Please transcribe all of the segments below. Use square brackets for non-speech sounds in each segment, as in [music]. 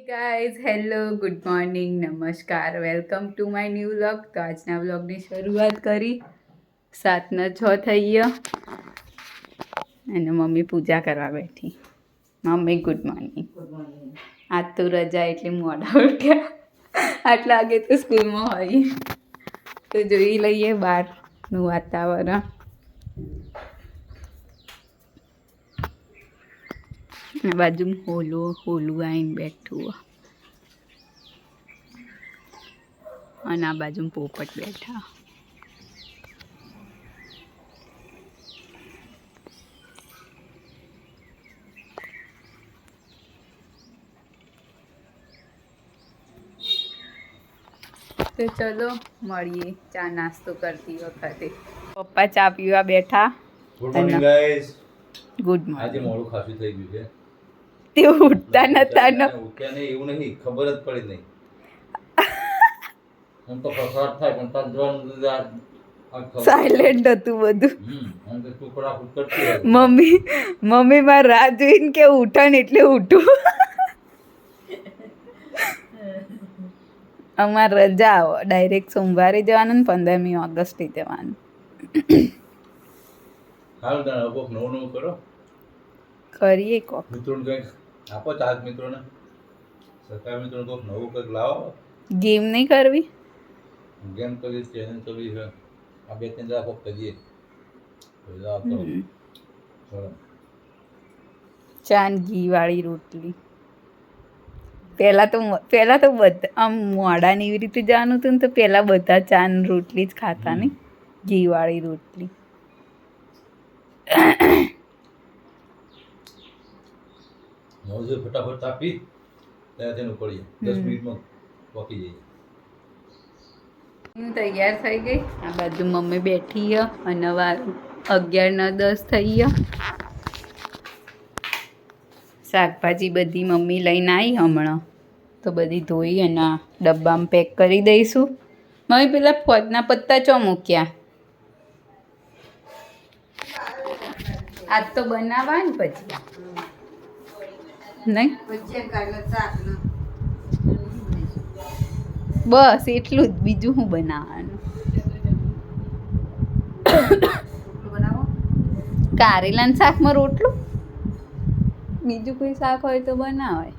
Guys hello good morning નમસ્કાર. Welcome to my new vlog તો આજના વ્લોગની શરૂઆત કરી. સાતના છ થઈ ગયો. અને મમ્મી પૂજા કરવા બેઠી. મમ્મી ગુડ મોર્નિંગ આજ તો રજા એટલે મોડા ઉઠ્યા. આટલા વાગે તો સ્કૂલમાં હોય તો જોઈ લઈએ બહારનું વાતાવરણ. આ બાજુ હોલું હોલું આવીને બેઠું હો. અને આ બાજુ પોપટ બેઠા તો ચલો મળીએ ચા નાસ્તો કરતી વખતે. પપ્પા ચા પીવા બેઠા. ગુડ મોર્નિંગ ગાઈસ ગુડ આજે મોર્નિંગ મોડું ખાસું થઈ ગયું છે. તે ઉઠતા નતા ન. ઉઠ્યા નહીં એવું નહીં ખબર જ પડી નહીં. હું તો ફસાટ થાય પણ તાર જવાનું. સાયલેન્ટ હતું બધું. મમ્મી મમ્મી માં રાહ જોઈને કે ઉઠા એટલે ઉઠું. અમારે રજા આવો. ડાયરેક્ટ સોમવારે જવાનું ને પંદરમી ઓગસ્ટે જવાનું. હાલ કોક નવું નવું કરો. કરીએ કોક. મિત્રો કંઈક આપો ચાહક મિત્રોને. સરકાર મિત્રોને કોક નવું કંઈક લાવો. ગેમ નહીં કરવી? ગેમ કરવી ચેલેન્જ કરવી છે. આ બે ત્રણ જરા કરીએ. પછી આ કરો. હમ. ચલો. ચાંદ ઘી વાળી રોટલી. પહેલાં તો પહેલાં તો બધા આમ મોડા ને એવી રીતે જવાનું હતું ને તો પહેલાં બધા ચાંદ રોટલી જ ખાતા ને ઘી વાળી રોટલી. છે ફટાફટ આપી ત્યાં તેનું પડીએ. દસ મિનિટમાં પકી જઈએ. હું તૈયાર થઈ ગઈ. આ બાજુ મમ્મી બેઠી છે અને વાર અગિયાર ને દસ થઈ ગયા શાકભાજી બધી મમ્મી લઈને આવી હમણાં. તો બધી ધોઈ અને ડબ્બામાં પેક કરી દઈશું. મમ્મી પેલા ફોજના પત્તા ચો મૂક્યા? આજ તો બનાવવા ને પછી. નહીં? બસ એટલું જ. બીજું શું બનાવવાનું? કારેલાનું શાકમાં રોટલું? બીજું કોઈ શાક હોય તો બનાવાય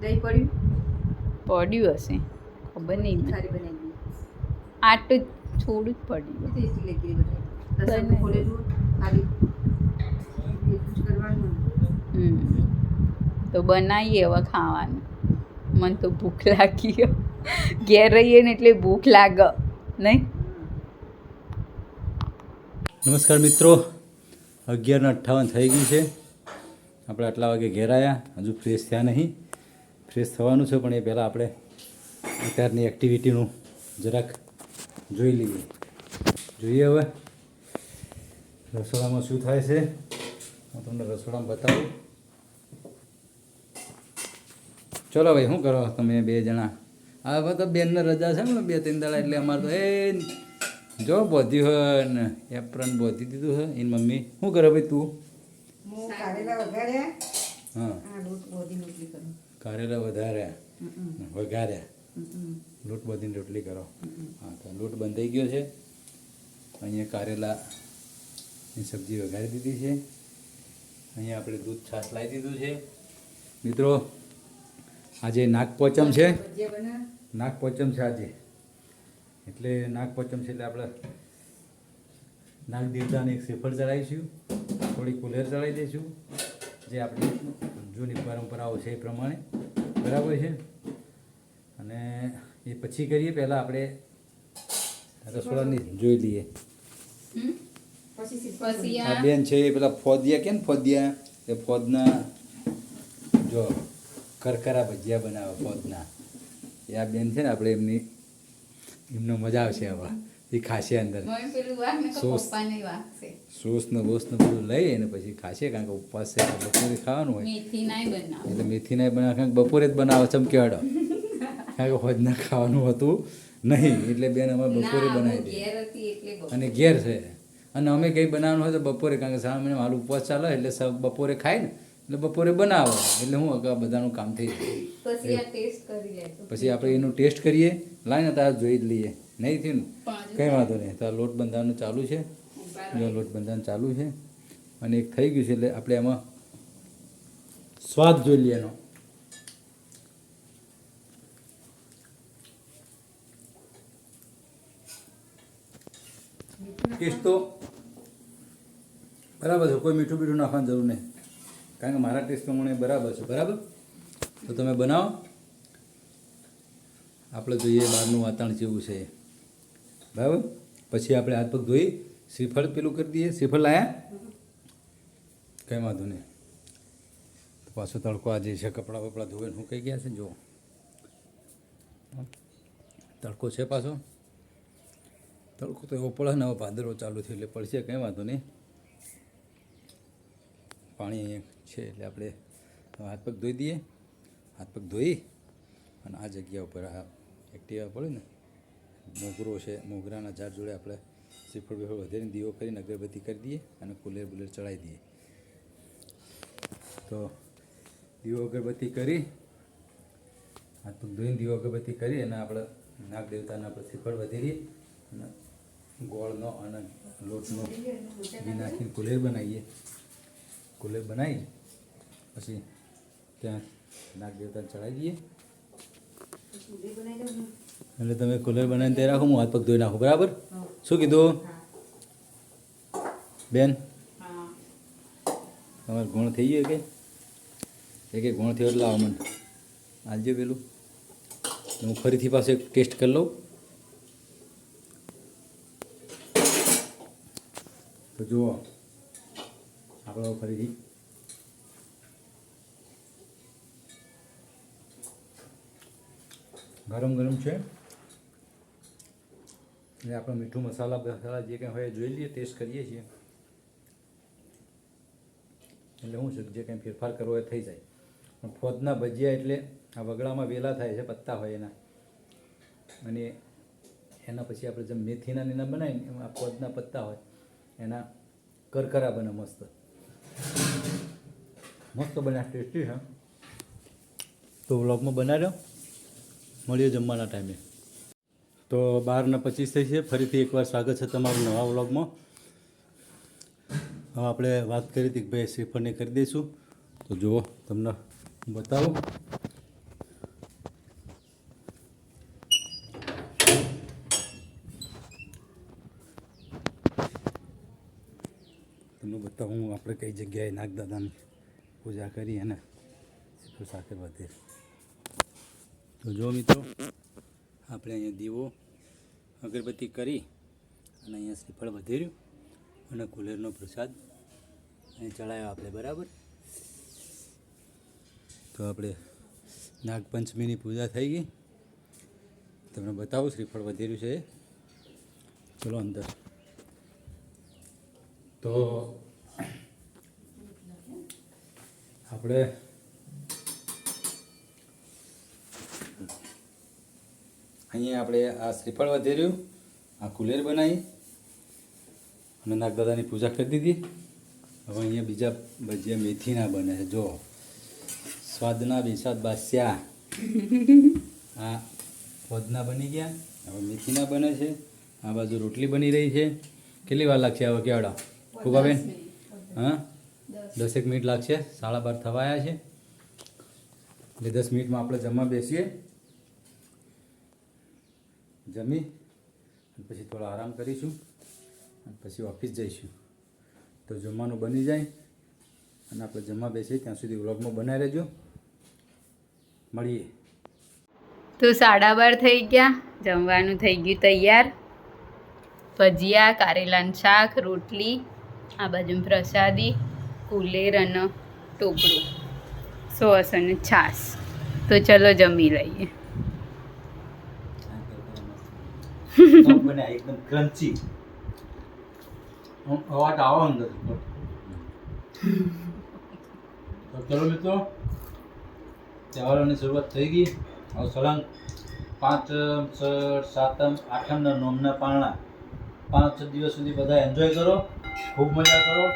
દહીં પડ્યું? પડ્યું હશે. ખબર નહીં. સારી બનાવી આટલું થોડું જ પડ્યું. ટેસ્ટી લાગી બધા કરવાનું. તો બનાવીએ હવે ખાવાનું. મને તો ભૂખ લાગી. ઘેર રહીએ ને એટલે ભૂખ લાગ, નહીં? નમસ્કાર મિત્રો. અગિયારને અઠ્ઠાવન થઈ ગયું છે. આપણે આટલા વાગે ઘેર આવ્યા હજુ ફ્રેશ થયા નહીં. ફ્રેશ થવાનું છે, પણ એ પહેલાં આપણે અત્યારની એક્ટિવિટીનું જરાક જોઈ લઈએ. જોઈએ હવે. રસોડામાં શું થાય છે? હું તમને રસોડામાં બતાવું. ચલો ભાઈ શું કરો તમે બે જણા? આ હવે તો બેનને રજા છે ને બે ત્રણ દાડા એટલે અમારે તો એ જો બોધ્યું હોય ને એપ્રન બોધી દીધું છે એની મમ્મી. શું કરે ભાઈ તું? કારેલા હા. બોધી કારેલા વધાર્યા વઘાર્યા લોટ બધીને રોટલી કરો. હા તો લોટ બંધાઈ ગયો છે. અહીંયા કારેલાની સબ્જી વઘારી દીધી છે. અહીંયા આપણે દૂધ છાશ લાવી દીધું છે. મિત્રો આજે નાગપોચમ છે. નાગપોચમ છે આજે. એટલે નાગપંચમ છે એટલે આપણે નાગ દેવતાને એક શ્રીફળ ચડાવીશું થોડી કુલેર ચડાવી દઈશું જે આપણી જૂની પરંપરાઓ છે એ પ્રમાણે. બરાબર છે? અને એ પછી કરીએ. પહેલાં આપણે રસોડાની જોઈ લઈએ. પછી સીધું પછી આ બેન છે એ પેલા ફોદિયા. કેમ ફોદિયા? એ ફોદના જો કરકરા ભજીયા બનાવે પોતના એ આ બેન છે ને આપણે એમની એમનો મજા આવશે હવે એ ખાશે અંદર. સોસ. પપ્પાને વાગશે. ને બોસ ને બધું લઈ અને પછી ખાશે કારણ કે ઉપવાસ છે બપોરે ખાવાનું હોય. એટલે મેથી નહીં બનાવે કારણ કે બપોરે જ બનાવે ચમકેવાડો કારણ કે હોજના ખાવાનું હતું નહીં એટલે બેન અમે બપોરે બનાવી દઈએ. અને ઘેર છે. અને અમે કંઈ બનાવવાનું હોય તો બપોરે કારણ કે સામે મારું ઉપવાસ ચાલે એટલે બપોરે ખાય ને એટલે બપોરે બનાવો. એટલે હું અગાઉ બધાનું કામ થઈ જાય. પછી આ ટેસ્ટ કરી લેજો પછી આપણે એનું ટેસ્ટ કરીએ. લાઈને તાર જોઈ જ લઈએ. નહીં થયું ને? કંઈ વાંધો નહીં. તાર લોટ બંધાવાનું ચાલુ છે. જો લોટ બંધાવાનું ચાલુ છે. અને એક થઈ ગયું છે એટલે આપણે એમાં સ્વાદ જોઈ લઈએ એનો. ટેસ્ટ તો બરાબર છે. કોઈ મીઠું બીઠું નાખવાની જરૂર નહીં. કારણ કે મારા ટેસ્ટ પ્રમાણે બરાબર છે. બરાબર? તો તમે બનાવો. આપણે જોઈએ બહારનું વાતાવરણ જેવું છે. બરાબર? પછી આપણે હાથ પગ ધોઈ શ્રીફળ પેલું કરી દઈએ. શ્રીફળ લાયા? કંઈ વાંધો નહીં. પાછો તડકો આજે છે કપડાં બપડા ધોવે હું કહી ગયા છે જો તડકો છે પાછો. તડકો તો એવો પડે ને, હવે ભાદરવો ચાલુ થયો એટલે પડશે, કંઈ વાંધો નહીં. પાણી છે એટલે આપણે હાથ પગ ધોઈ દઈએ. હાથ પગ ધોઈ અને આ જગ્યા ઉપર આ એક્ટિવા પડે ને મોગરો છે મોગરાના ઝાડ જોડે આપણે શ્રીફળ બેફળ વધારીને દીવો કરીને અગરબત્તી કરી દઈએ અને કુલેર બુલેર ચડાવી દઈએ. તો દીવો અગરબત્તી કરી હાથ પગ ધોઈને દીવો અગરબત્તી કરી અને આપણે નાગ દેવતાના આપણે શ્રીફળ વધેરીએ અને ગોળનો અને લોટનો ઘી નાખીને કુલેર બનાવીએ. કુલેર બનાવી પછી ત્યાં નાગ દેવતાને ચડાવી દઈએ. એટલે તમે કુલર બનાવીને ત્યાં રાખો હું હાથ પગ ધોઈ નાખું બરાબર? શું કીધું? બેન? તમારે ગુણ થઈ ગયો કે? એ કે ગુણ થયો એટલે આવો મને. આલજો પેલું. હું ફરીથી પાસે ટેસ્ટ કરી લઉં. તો જુઓ. હવે ફરીથી. ગરમ ગરમ છે. એટલે આપણે મીઠું મસાલા જે કંઈ હોય જોઈ લઈએ, ટેસ્ટ કરીએ છીએ. એટલે શું છે જે કંઈ ફેરફાર કરવો એ થઈ જાય. પણ ફોદના ભજીયા એટલે આ વગડામાં વેલા થાય છે, પત્તા હોય એના. અને એના પછી આપણે જેમ મેથીના એના બનાવીને એમાં આ ફોદના પત્તા હોય, એના કરકરા બને મસ્ત. મસ્ત બન્યા ટેસ્ટી છે. તો વ્લોગમાં બનાવ્યો? મળીએ જમવાના ટાઈમે. તો બારના પચીસ થઈ છે. ફરીથી એકવાર સ્વાગત છે તમારું નવા વ્લોગમાં. હવે આપણે વાત કરી હતી કે ભાઈ શ્રીફળની કરી દઈશું તો જુઓ, તમને બતાવું. તમને હું આપણે કઈ જગ્યાએ નાગદાદાની પૂજા કરી અને શ્રીફળ સાથે વધે. તો જો મિત્રો, આપણે અહીંયા દીવો, અગરબત્તી કરી અને અહીંયા શ્રીફળ વધેર્યું અને કુલેરનો પ્રસાદ અહીં ચડાવ્યો આપણે, બરાબર? તો આપણે નાગપંચમીની પૂજા થઈ ગઈ. તમને બતાવું, શ્રીફળ વધેર્યું છે. ચલો અંદર. તો આપણે અહીંયા આપણે આ શ્રીફળ વધેર્યું આ કુલેર બનાવી અને નાગદાદાની પૂજા કરી દીધી. હવે અહીંયા બીજા ભજીયા મેથીના બને છે. જો સ્વાદના બેસાદ બાસ્યા. [laughs] આ પદના બની ગયા. હવે મેથીના બને છે. આ બાજુ રોટલી બની રહી છે. કેટલી વાર લાગશે હવે કેવડા? ખૂબ આવે? હા? દસેક મિનિટ લાગશે. સાડા બાર થવાયા છે. એટલે દસ મિનિટમાં આપણે જમવા બેસીએ. જમી પછી થોડો આરામ કરીશું અને પછી ઓફિસ જઈશું. તો જમવાનું બની જાય અને આપણે જમવા બેસીએ. ત્યાં સુધી વ્લોગમાં બનાવી રહેજો. મળીએ. તો સાડા બાર થઈ ગયા. જમવાનું થઈ ગયું તૈયાર. ભજીયા, કારેલાનું શાક, રોટલી, આ બાજુ પ્રસાદી. કુલેર અને ટોપરું સોસ અને છાસ. તો ચલો જમી લઈએ. એકદમ ક્રન્ચી આવો અંદર. તો ચલો મિત્રો, તહેવારોની શરૂઆત થઈ ગઈ. હવે સળંગ, પાંચ, છ, સાતમ આઠમના નોમના પારણા. પાંચ દિવસ સુધી બધા એન્જોય કરો. ખૂબ મજા કરો.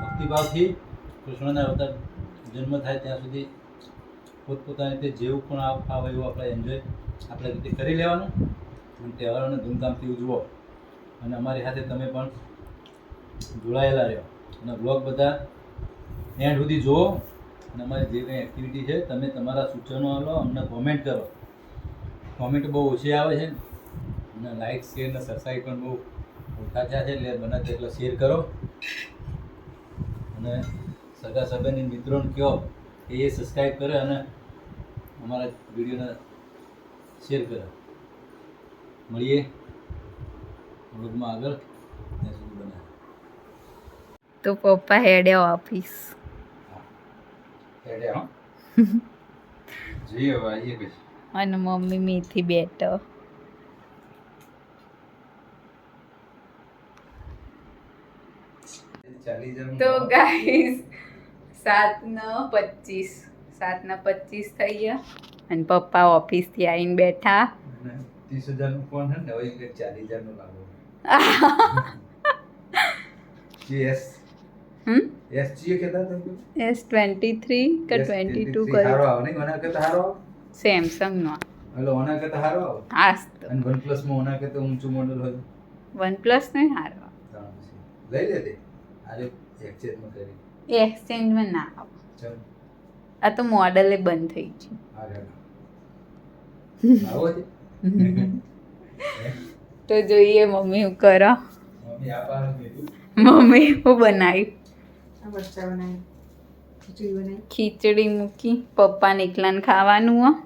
ભક્તિભાવથી કૃષ્ણના અવતાર જન્મ થાય ત્યાં સુધી પોતપોતાની રીતે જેવું પણ આવે એવું આપણે એન્જોય આપણે રીતે કરી લેવાનું. અને તહેવારોને ધૂમધામથી ઉજવો. અને અમારી સાથે તમે પણ જોડાયેલા રહો અને બ્લોગ બધા એન્ડ સુધી જુઓ. અને અમારી જે કંઈ એક્ટિવિટી છે, તમે તમારા સૂચનો આપો અમને કોમેન્ટ કરો. કોમેન્ટ બહુ ઓછી આવે છે. અને લાઇક શેર અને સબસ્ક્રાઈબ પણ બહુ ઓછા થયા છે. એટલે બને તેટલો શેર કરો. અને સગા સંબંધી મિત્રોને કહો કે એ સબસ્ક્રાઈબ કરે અને અમારા વિડીયોને શેર કરે. મળીએ વ્લોગમાં આગળ. ત્યાં સુધી બનાવે તો પપ્પા હેડે ઓફિસ હો [laughs] જોઈએ હવે આવીએ પછી. અને મમ્મી મેથી બેઠો ચાલી જવાનું તો ગાઈસ સાતનો પચીસ. સાતના પચીસ થઈ ગયા. અને પપ્પા ઓફિસથી આવીને બેઠા. ત્રીસ હજારનું ફોન હે ને હવે ચાલીસ હજારનું લાવો. [laughs] જે એસ ટ્વેન્ટી થ્રી કે? ટ્વેન્ટી ટુ 23 હારો કર્યો? આવે સેમસંગનો એટલે ઓના કરતા હારો આવે? તો અને વન પ્લસમાં ઓના કરતા ઊંચું મોડલ હોય? વન પ્લસ નહીં હારો લઈ લે એક્સચેન્જમાં કરી એક્સચેન્જમાં ના આવે. આ તો મોડલે બંધ થઈ ગયું. આવો છે [laughs] તો જોઈએ મમ્મી હું કરો. મમ્મી હું બનાવી? આ મરચાં બનાવી. ખીચડી બનાવી. ખીચડી મૂકી. પપ્પાને એકલાને ખાવાનું હો.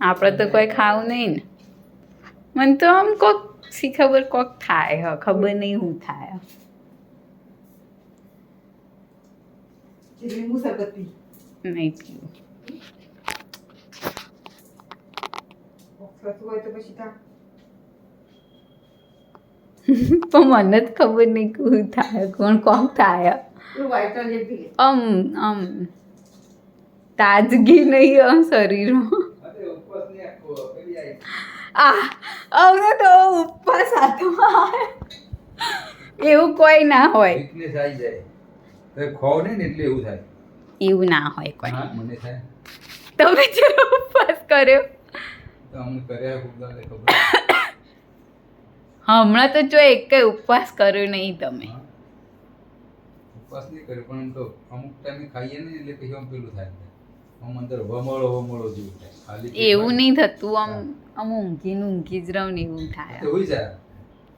આપણે તો કોઈ ખાવું નહીં ને. મને તો આમ કોક સી ખબર કોક થાય હ ખબર નહીં હું થાય લીંબુ નહીં પીવું પણ મને જ ખબર નહીં કે થાય કોણ કોક થાય આમ આમ તાજગી નહીં આમ શરીરમાં અરે ઉપવાસની આખો પેલી આઈ આ અમને તો ઉપવાસ હાથમાં એવું કોઈ ના હોય. વીકનેસ આવી જાય. તો ખોવ ને એટલે એવું થાય. એવું ના હોય કોઈ. મને થાય. તમે ચલો ઉપવાસ કર્યો? તો અમને કર્યા ખબર. હમણાં તો જો એક ઉપવાસ કર્યો નહીં તમે. ઉપવાસ નહીં કર્યો પણ તો અમુક ટાઈમે ખાઈએ ને એટલે પછી આમ પેલું થાય. આમ અંદર વમળો વમળો જેવું થાય. એવું નહીં થતું આમ. આમ ઊંઘી ને ઊંઘી જ રહું ને એવું થાય. તો છે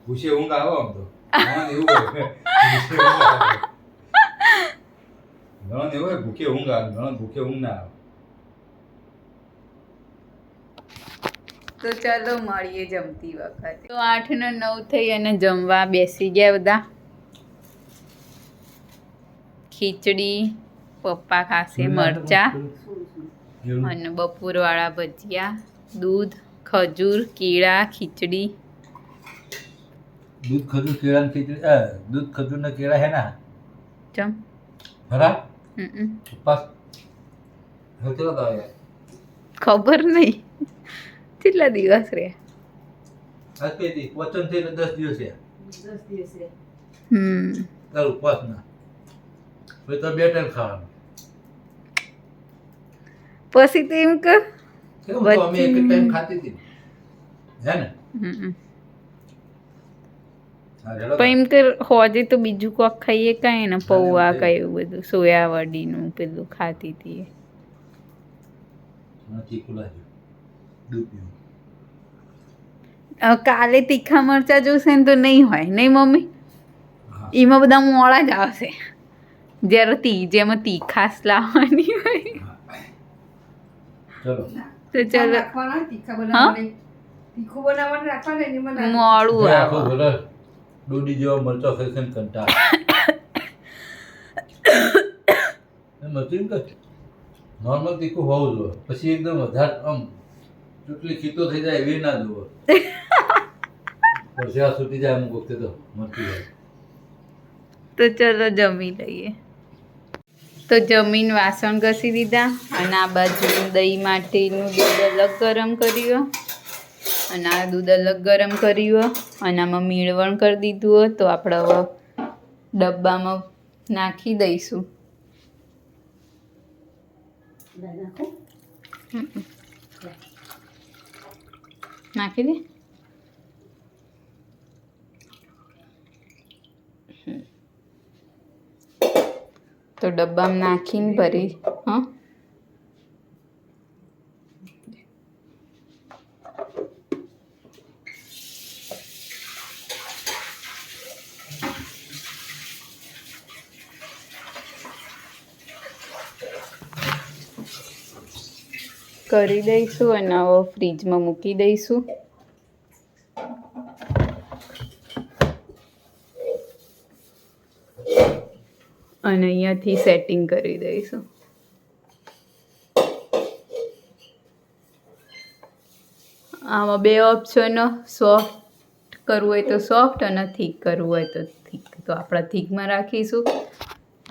ભૂસે ઊંઘ આવો આમ તો. [laughs] ઘણાને એવું હોય. એવું ભૂખે ઊંઘ આવે. ઘણા ભૂખે ઊંઘ ના આવે. તો ચાલો મળીએ જમતી વખતે. તો આઠ ને નવ થઈ અને જમવા બેસી ગયા બધા. ખીચડી પપ્પા ખાશે મરચા અને અને બપોરવાળા ભજીયા દૂધ. ખજૂર કેળા ખીચડી. દૂધ ખજૂર કેળા ખીચડી અ, દૂધ ખજૂર ને કેળા હે ના? ચમ. ભરા? હમ ઉપવાસ કેટલો યાર? ખબર નહીં. કેટલા દિવસ રે આજ કઈ દી વચન થઈને દસ દિવસ છે દિવસ દિવસે હમ. તાર ઉપવાસ ના. તો બે ટાઈમ ખાવાનું. પછી તો એમ કે તો અમે એક ટાઈમ ખાતી હતી. હે ને? પણ એમ કે હોજે તો બીજું કોક ખાઈએ કાંઈ ને પૌવા કયું બધું સોયાવડીનું પેલું ખાતી હતી કાલે તીખા મરચા જોશે ને તો નહીં હોય નહીં મમ્મી? એમાં બધા મોડા જ આવશે. જ્યારે તી જેમાં તીખાશ લાવવાની હોય. ચલો. તો ચલો. રાખવાના તીખા બનાવવાના. તીખું બનાવવાનું રાખવાના મને આખો જેવો મરચો કે નોર્મલ તીખું હોવું જોઈએ. પછી એકદમ વધારે આમ ચૂંટણી ખીતો થઈ જાય એવી ના જુઓ. [laughs] પરસેવા છૂટી જાય અમુક વખતે તો મરતી જાય તો ચલો જમી લઈએ. તો જમીન, વાસણ ઘસી દીધા અને આ બાજુ દહીં માટેનું દૂધ અલગ ગરમ કર્યું. અને આ દૂધ અલગ ગરમ કર્યું અને આમાં મીળવણ કરી દીધું તો આપણે હવે ડબ્બામાં નાખી દઈશું. નાખી દે. તો ડબ્બામાં નાખીને ભરી. હા. કરી દઈશું અને હવે ફ્રીજમાં મૂકી દઈશું. અને અહીંયાથી સેટિંગ કરી દઈશું. આમાં બે ઓપ્શનો સોફ્ટ કરવું હોય તો સોફ્ટ અને થીક કરવું હોય તો થીક તો આપણા થીકમાં રાખીશું.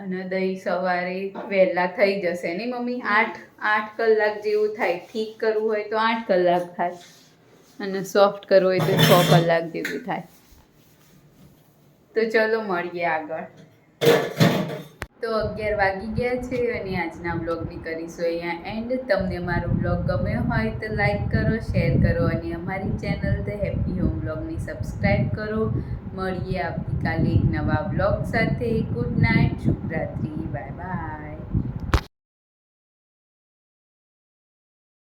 અને દહીં સવારે વહેલા થઈ જશે નહીં મમ્મી? આઠ આઠ કલાક જેવું થાય. થીક કરવું હોય તો આઠ કલાક થાય. અને સોફ્ટ કરવું હોય તો છ કલાક જેવું થાય. તો ચલો મળીએ આગળ. તો અગિયાર વાગી ગયા છે અને આજના બ્લોગની કરીશું અહીંયા એન્ડ તમને મારો બ્લોગ ગમ્યો હોય તો લાઈક કરો શેર કરો અને અમારી ચેનલ ધ હેપી હોમ બ્લોગની સબસ્ક્રાઈબ કરો. મળીએ આવતીકાલે એક નવા બ્લોગ સાથે. ગુડ નાઇટ શુભરાત્રી બાય બાય